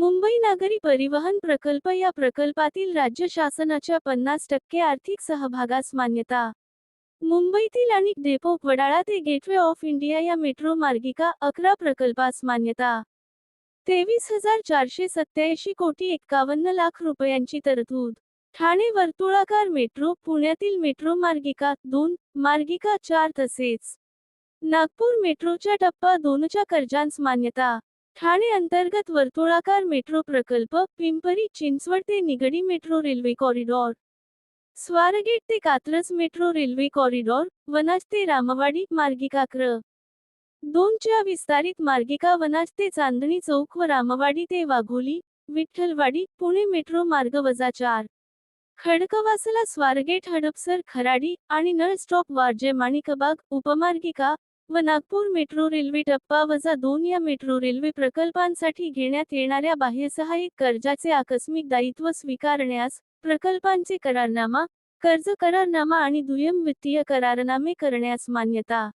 मुंबई नागरी परिवहन प्रकल्प या प्रकल्पातील राज्य शासनाच्या पन्नास टक्के आर्थिक सहभागास मान्यता. मुंबईतील आणि डेपो वडाळा ते गेटवे ऑफ इंडिया या मेट्रो मार्गिका अकरा प्रकल्पास मान्यता. तेवीस हजार चारशे सत्याऐंशी कोटी एक्कावन्न लाख रुपयांची तरतूद. ठाणे वर्तुळाकार मेट्रो पुण्यातील मेट्रो मार्गिका दोन मार्गिका चार तसेच. नागपूर मेट्रोच्या टप्पा दोनच्या कर्जांस मान्यता. ठाणे अंतर्गत वर्तुळाकार मेट्रो प्रकल्प पिंपरी चिंचवड ते Nigdi metro railway corridor. Swargate ते Katraj metro railway corridor Vanaz ते रामवाडी मार्गिका क्र दोनच्या विस्तारित मार्गिका वनाज ते चांदणी चौक व रामवाडी ते वाघोली विठ्ठलवाडी पुणे मेट्रो मार्ग वजा चार. खडकवासला स्वारगेट हडपसर खराडी आणि नळ स्टॉप वारजे माणिकबाग उपमार्गिका व नागपूर मेट्रो रेल्वे टप्पा वजा दोन या मेट्रो रेल्वे प्रकल्पांसाठी घेण्यात येणाऱ्या बाह्यसहाय्यक कर्जाचे आकस्मिक दायित्व स्वीकारण्यास प्रकल्पांचे करारनामा कर्ज करारनामा आणि दुय्यम वित्तीय करारनामे करण्यास मान्यता.